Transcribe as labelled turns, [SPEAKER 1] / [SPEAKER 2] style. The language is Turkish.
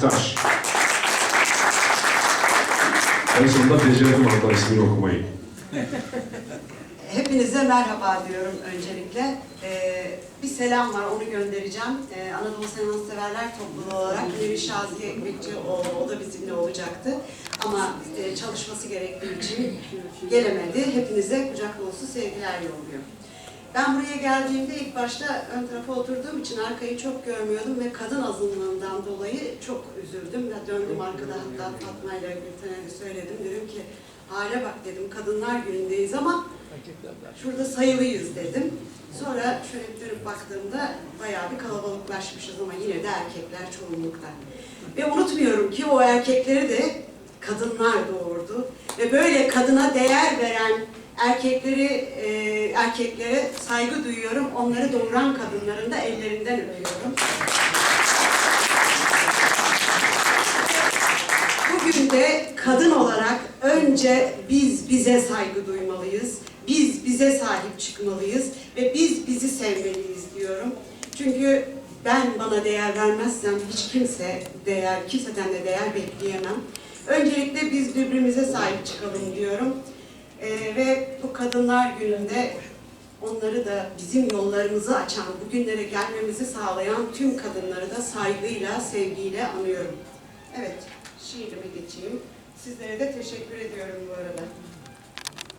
[SPEAKER 1] Aktaş. En sonunda beceredim hatta ismini okumayı.
[SPEAKER 2] Hepinize merhaba diyorum öncelikle. Ee, bir selam var, onu göndereceğim. Ee, Anadolu Sanatseverler Topluluğu olarak Nevi Şaziye Ekmekçi o, da bizimle olacaktı. Ama e, çalışması gerektiği için gelemedi. Hepinize kucak dolusu sevgiler yolluyor. Ben buraya geldiğimde ilk başta ön tarafa oturduğum için arkayı çok görmüyordum ve kadın azınlığından dolayı çok üzüldüm. Ve döndüm arkada hatta Fatma ile Gülten'e de söyledim. Dedim ki hale bak dedim kadınlar günündeyiz ama şurada sayılıyız dedim. Sonra şöyle bir dönüp baktığımda bayağı bir kalabalıklaşmışız ama yine de erkekler çoğunlukta. Ve unutmuyorum ki o erkekleri de kadınlar doğurdu. Ve böyle kadına değer veren erkekleri e, erkeklere saygı duyuyorum. Onları doğuran kadınların da ellerinden öpüyorum. Bugün de kadın olarak önce biz bize saygı duymalıyız. Biz bize sahip çıkmalıyız ve biz bizi sevmeliyiz diyorum. Çünkü ben bana değer vermezsem hiç kimse değer, kimseden de değer bekleyemem. Öncelikle biz birbirimize sahip çıkalım diyorum. Ee, ve bu Kadınlar Günü'nde onları da bizim yollarımızı açan, bugünlere gelmemizi sağlayan tüm kadınları da saygıyla, sevgiyle anıyorum. Evet, şiirime geçeyim. Sizlere de teşekkür ediyorum bu arada.